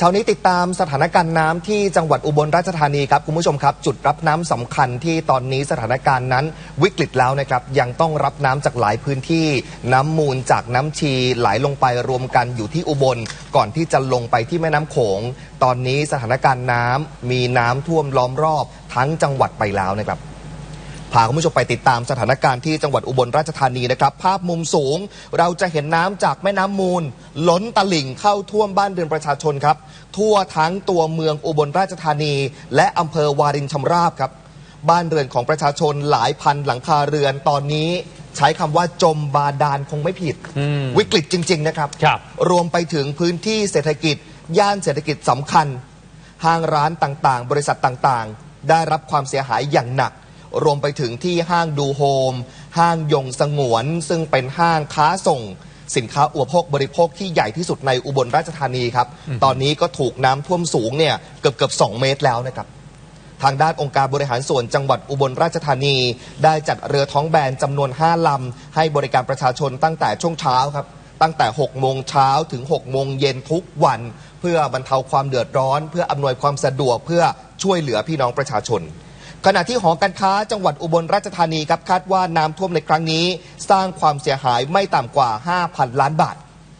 เช้านี้ติดตามสถานการณ์น้ำที่จังหวัดอุบลราชธานีครับคุณผู้ชมครับ จุดรับน้ำสำคัญที่ตอนนี้สถานการณ์นั้นวิกฤตแล้วนะครับยังต้องรับน้ำจากหลายพื้นที่ น้ำมูลจากน้ำชีไหลลงไปรวมกันอยู่ที่อุบล ก่อนที่จะลงไปที่แม่น้ำโขง ตอนนี้สถานการณ์น้ำมีน้ำท่วมล้อมรอบทั้งจังหวัดไปแล้วนะครับ พาคุณผู้ชมไปติดตามสถานการณ์ที่จังหวัดอุบลราชธานีนะครับ ภาพมุมสูง เราจะเห็นน้ำจากแม่น้ำมูล ล้นตลิ่งเข้าท่วมบ้านเรือนประชาชนครับ ทั่วทั้งตัวเมืองอุบลราชธานี และอำเภอวารินชำราบครับ บ้านเรือนของประชาชนหลายพันหลังคาเรือนตอนนี้ใช้คำว่าจมบาดาลคงไม่ผิด วิกฤตจริง ๆ นะครับครับรวมไปถึงพื้นที่เศรษฐกิจ ย่านเศรษฐกิจสำคัญ ห้างร้านต่างๆ บริษัทต่างๆ ได้รับความเสียหายอย่างหนัก รวมไปถึงที่ห้างดูโฮม ห้างยงสงวน ซึ่งเป็นห้างค้าส่ง สินค้าอุปโภคบริโภคที่ใหญ่ที่สุดในอุบลราชธานีครับ ตอนนี้ก็ถูกน้ำท่วมสูงเนี่ยเกือบเกือบ2เมตรแล้วนะครับทางด้านองค์การบริหารส่วนจังหวัดอุบลราชธานี ได้จัดเรือท้องแบนจำนวน 5 ลำ ให้บริการประชาชนตั้งแต่ช่วงเช้าครับ ตั้งแต่ 6 โมงเช้าถึง 6 โมงเย็นทุกวัน เพื่อบรรเทาความเดือดร้อน เพื่ออำนวยความสะดวกเพื่อช่วยเหลือพี่น้องประชาชน ขณะที่หอการค้าจังหวัดอุบลราชธานีครับคาดว่าน้ำท่วมในครั้งนี้ สร้างความเสียหายไม่ต่ำกว่า 5,000 ล้านบาท